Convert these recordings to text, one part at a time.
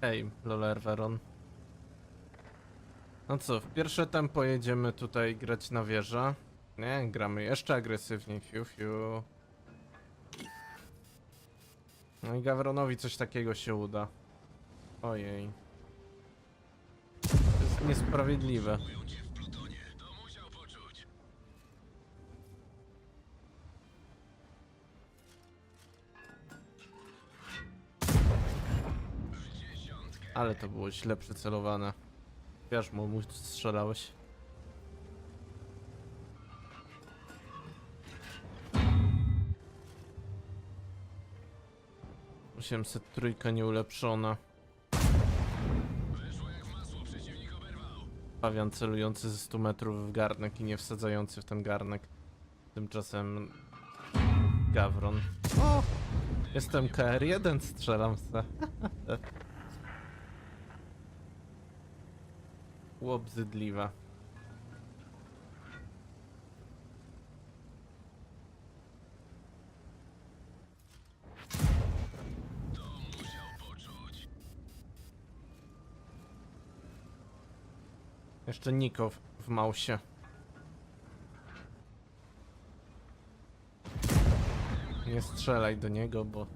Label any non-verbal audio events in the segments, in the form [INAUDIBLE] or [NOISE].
Hej, Loler Veron. No co, w pierwsze tempo jedziemy tutaj grać na wieżę. Nie, gramy jeszcze agresywniej, fiu fiu. No i Gawronowi coś takiego się uda. Ojej. To jest niesprawiedliwe. Ale to było źle przycelowane. Wiesz, mu mu strzelałeś. Osiemset trójka nieulepszona. Pawian celujący ze 100 metrów w garnek i nie wsadzający w ten garnek. Tymczasem Gawron. O! Jestem KR1, strzelam se. [LAUGHS] Łobzydliwa. Jeszcze Niko w, w mausie. Nie strzelaj do niego, bo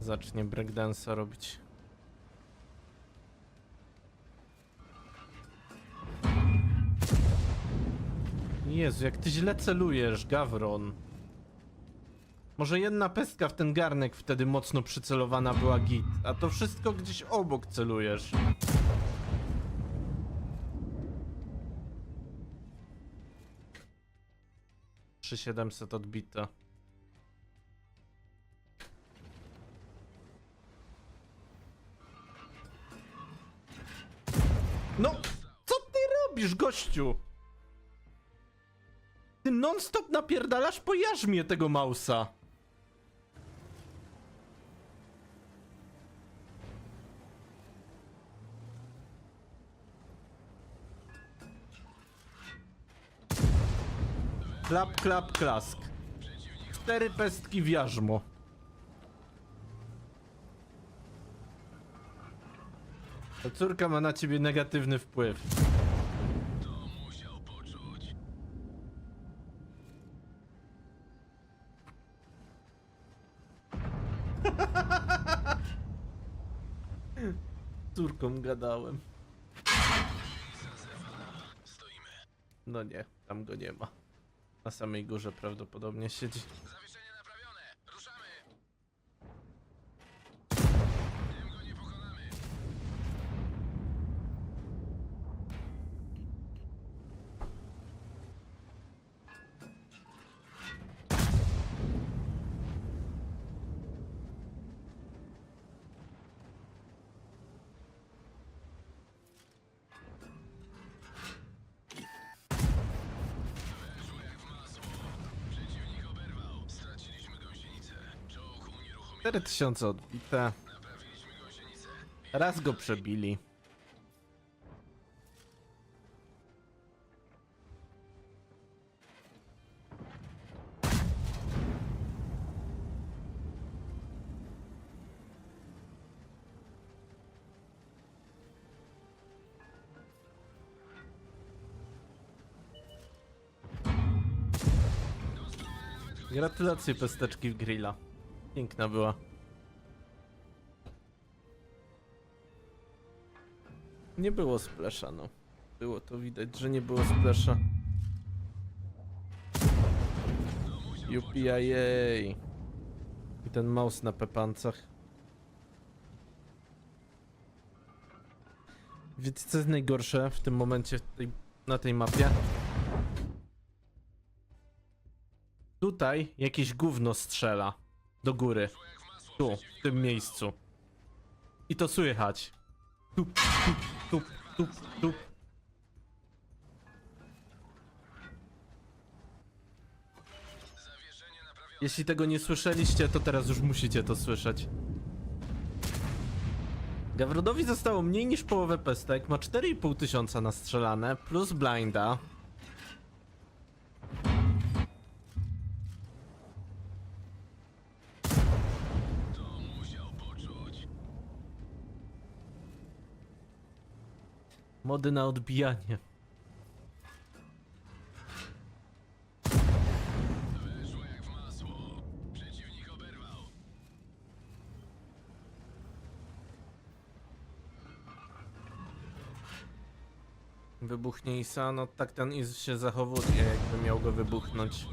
zacznie breakdance'a robić. Jezu, jak ty źle celujesz, Gawron. Może jedna pestka w ten garnek wtedy mocno przycelowana była git, a to wszystko gdzieś obok celujesz. Trzy siedemset odbite. No, co ty robisz, gościu? Ty non-stop napierdalasz po jarzmie tego mausa. Klap, klap, klask. Cztery pestki w jarzmo. Ta córka ma na ciebie negatywny wpływ. Córką gadałem. No nie, tam go nie ma. Na samej górze prawdopodobnie siedzi. Zawieszenie naprawione! Ruszamy! Tym go nie pokonamy! Weszło jak w masło. Przeciwnik oberwał. Straciliśmy gąsienicę. Czołg unieruchomiony. 4000 odbite. Raz go przebili. Gratulacje pesteczki w grilla. Piękna była. Nie było splasha, no. Było to widać, że nie było splasha. UPIA. I ten mouse na pepancach. Wiecie co jest najgorsze w tym momencie tej, na tej mapie? Tutaj jakieś gówno strzela. Do góry. Tu, w tym miejscu. I to słychać. Tup, tup, tup, tup, tup. Jeśli tego nie słyszeliście, to teraz już musicie to słyszeć. Gawrodowi zostało mniej niż połowę pestek, ma 4,5 tysiąca nastrzelane, plus blinda. Mody na odbijanie. Wybuchnie Isa, no tak ten Is się zachowuje, jakby miał go wybuchnąć.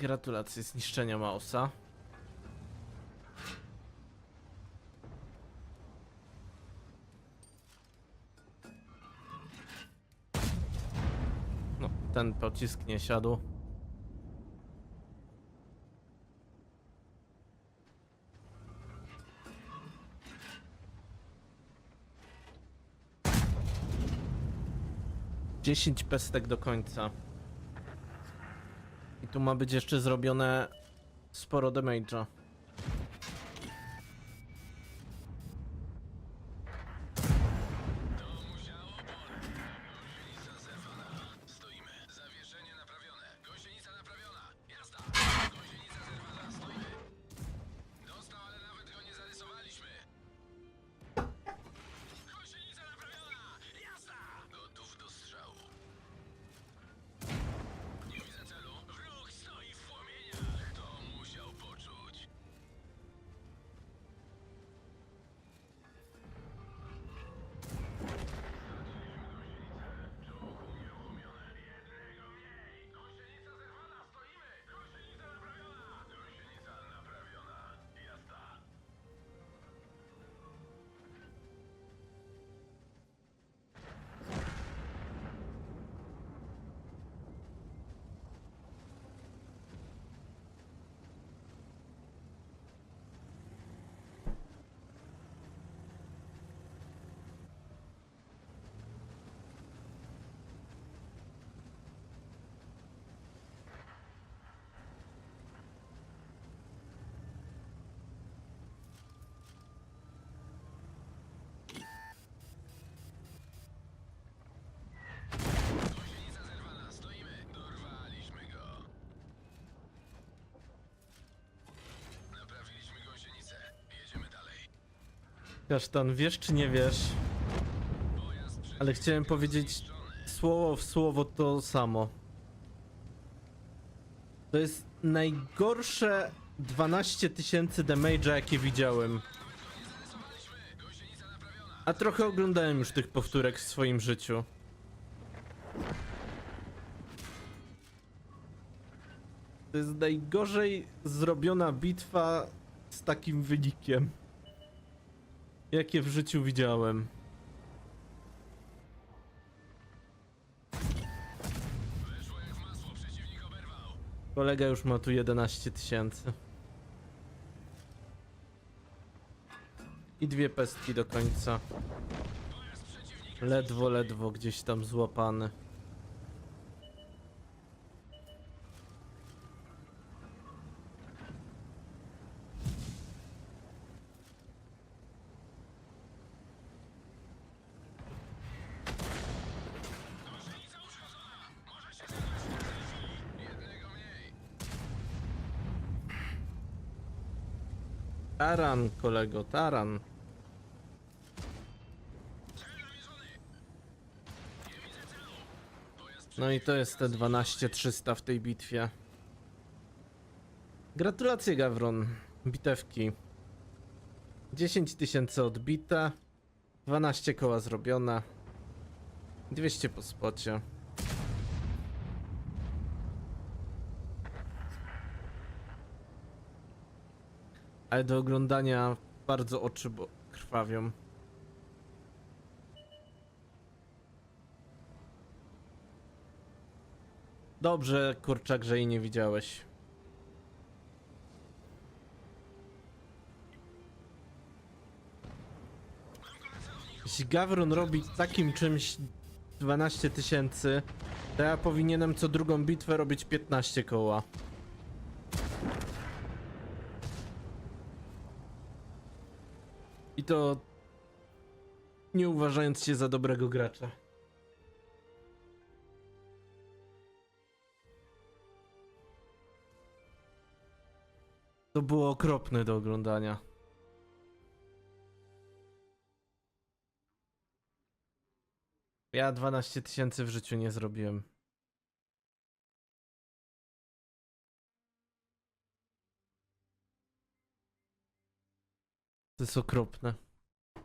Gratulacje zniszczenia Mausa. No, ten pocisk nie siadł. Dziesięć pestek do końca. I tu ma być jeszcze zrobione sporo damage'a. Kasztan, wiesz czy nie wiesz, ale chciałem powiedzieć słowo w słowo to samo. To jest najgorsze 12 tysięcy damage'a jakie widziałem. A trochę oglądałem już tych powtórek w swoim życiu. To jest najgorzej zrobiona bitwa z takim wynikiem. Jakie w życiu widziałem. Kolega już ma tu 11 tysięcy. I dwie pestki do końca. Ledwo, ledwo gdzieś tam złapany. Taran, kolego, taran. No i to jest te 12300 w tej bitwie. Gratulacje, Gawron. Bitewki. 10 tysięcy odbite. 12 koła zrobione. 200 po spocie. Ale do oglądania bardzo oczy bo krwawią. Dobrze, kurczak, że jej nie widziałeś. Jeśli Gawron robi takim czymś 12 tysięcy, to ja powinienem co drugą bitwę robić 15 koła. I to nie uważając się za dobrego gracza. To było okropne do oglądania. Ja 12 tysięcy w życiu nie zrobiłem. To jest okropne.